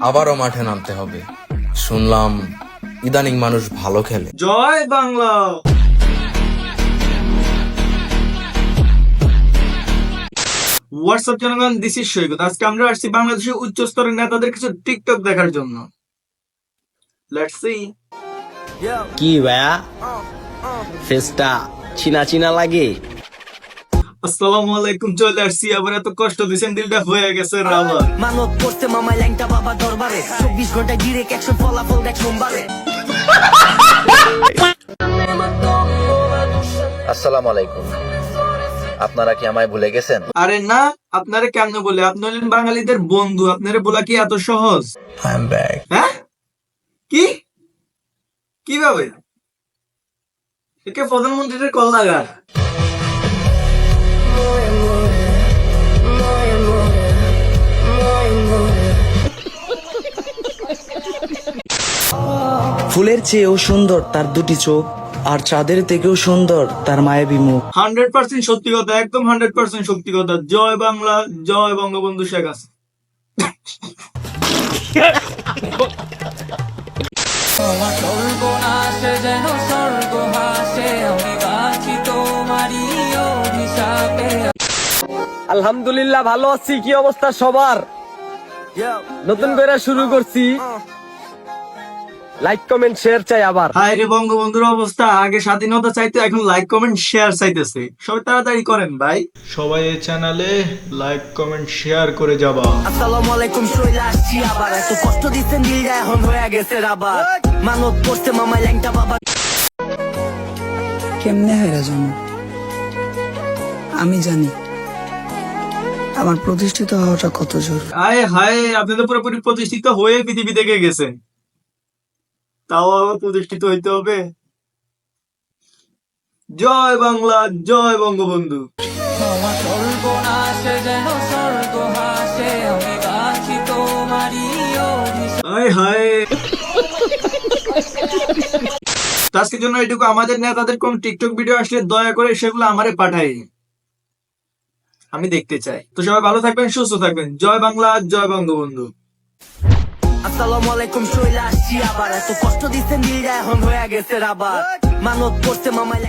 আবারও মাঠে নামতে হবে। শুনলাম ইদানিং মানুষ ভালো খেলে। জয় বাংলা! হোয়াটসঅ্যাপ জনগণ দিস ইজ সৈকত আজকে আমরা আসছি বাংলাদেশের উচ্চ স্তরের নেতাদের কিছু টিকটক দেখার জন্য। লেটস সি কি ভাইয়া? ফেসটা চিনা চিনা লাগে? আসসালামু আলাইকুম চলে আসছি। আবার এত কষ্ট দিছেন দিলটা হয়ে গেছে রাবার মানত করতে মামায় ল্যাংটা বাবা দরবারে। চব্বিশ ঘন্টায় ডিরেক্ট একশো ফলাফল দেখ সোমবারে। আসসালামু আলাইকুম। আপনারা কি আমায় ভুলে গেছেন? আরে না আপনারা কেমনে বলে? আপনি হলেন বাঙালিদের বন্ধু আপনারা বলা কি এত সহজ? হ্যাঁ? কি? কীভাবে? একে প্রধানমন্ত্রীর কল লাগা ফুলের চেয়েও সুন্দর তার দুটি চোখ আর চাঁদের থেকেও সুন্দর তার মায়াবী মুখ। হান্ড্রেড পার্সেন্ট সত্যি কথা একদম হান্ড্রেড পার্সেন্ট সত্যি কথা। জয় বাংলা জয় বঙ্গবন্ধু শেখ হাসিনা। আলহামদুলিল্লাহ ভালো আছি। কি অবস্থা সবার? নতুন করে শুরু করছি। লাইক কমেন্ট শেয়ার চাই আবার। হায় রে বঙ্গবন্ধুর অবস্থা আগে স্বাধীনতা চাইতো এখন লাইক কমেন্ট শেয়ার চাইতেছে। সবাই তাড়াতাড়ি করেন ভাই। সবাই এই চ্যানেলে লাইক কমেন্ট শেয়ার করে যাবা। আসসালামু আলাইকুম চলে আসছি আবার। এত কষ্ট দিচ্ছেন দিলটা এখন হয়ে গেছে রাবার। মানত করতে মামায় ল্যাংটা বাবা। কেমনে হেরা জন্ম আমি জানি আমার প্রতিষ্ঠিত হওয়াটা কত জোর আয় হায় আপনি তো পুরোপুরি প্রতিষ্ঠিত হয়ে পৃথিবী থেকে গেছেন। তাও আবার প্রতিষ্ঠিত হইতে হবে। জয় বাংলা জয় বঙ্গবন্ধু। হায় হায়। আজকের জন্য এটুকু আমাদের নেতাদের কোন টিকটক ভিডিও আসলে দয়া করে সেগুলো আমারে পাঠাই। আমি দেখতে চাই। তো সবাই ভালো থাকবেন সুস্থ থাকবেন। জয় বাংলা জয় বঙ্গবন্ধু। আসসালামু আলাইকুম, চলে আসছি আবার। এত কষ্ট দিচ্ছেন, দিলটা এখন হয়ে গেছে আবার মানত করছে মামাই